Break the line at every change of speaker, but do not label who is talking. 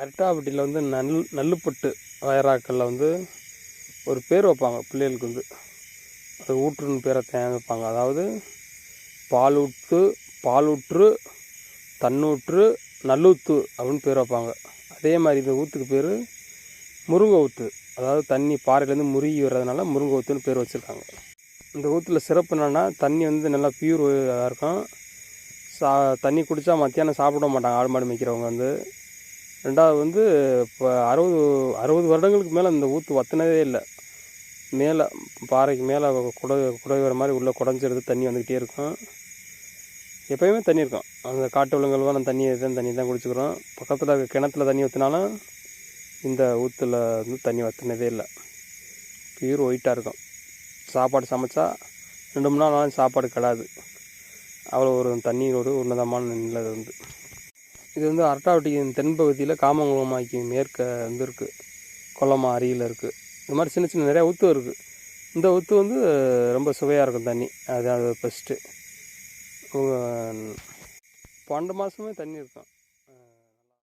அரட்டாப்பட்டியில் வந்து நல் நல்லுப்பட்டு வயராக்களில் வந்து ஒரு பேர் வைப்பாங்க பிள்ளைகளுக்கு வந்து. அது ஊற்றுன்னு பேரை தேங்க வைப்பாங்க. அதாவது பாலூட்டு பாலூற்று தன்னூற்று நல்லூத்து அப்படின்னு பேர் வைப்பாங்க. அதே மாதிரி இந்த ஊற்றுக்கு பேர் முருங்கை ஊத்து. அதாவது தண்ணி பாறையிலேருந்து முருகி வர்றதுனால முருங்கை ஊத்துன்னு பேர் வச்சுருக்காங்க. இந்த ஊற்றுல சிறப்பு என்னென்னா தண்ணி வந்து நல்லா பியூர் இதாக இருக்கும். சா தண்ணி குடித்தா மத்தியானம் சாப்பிட மாட்டாங்க ஆடு மாடு மேய்க்கிறவங்க வந்து. ரெண்டாவது வந்து இப்போ அறுபது அறுபது வருடங்களுக்கு மேலே இந்த ஊற்று வற்றினதே இல்லை. மேலே பாறைக்கு மேலே குட குடை வர மாதிரி உள்ளே குடஞ்சிருது தண்ணி வந்துக்கிட்டே இருக்கும். எப்போயுமே தண்ணி இருக்கும். அந்த காட்டு விலங்குகள்லாம் நம்ம தண்ணி தான் தண்ணி தான் குடிச்சுக்கிறோம். பக்கத்தில் இருக்க கிணத்துல தண்ணி ஊற்றினாலும் இந்த ஊற்றுல வந்து தண்ணி வற்றினதே இல்லை. பியூர் ஒயிட்டாக இருக்கும். சாப்பாடு சமைச்சா ரெண்டு மூணு நாள் சாப்பாடு கிடாது. அவ்வளோ ஒரு தண்ணியில் ஒரு உன்னதமான நிலை வந்து இது வந்து அரட்டாவட்டியின் தென்பகுதியில் காமங்குளமாக்கி மேற்க வந்து இருக்குது குளமாக அருகில் இருக்குது இது மாதிரி சின்ன சின்ன நிறையா ஊற்று இருக்குது இந்த ஊற்று வந்து ரொம்ப சுவையாக இருக்கும் தண்ணி. அது அது ஃபஸ்ட்டு பன்னெண்டு மாதமே தண்ணி இருக்கும்.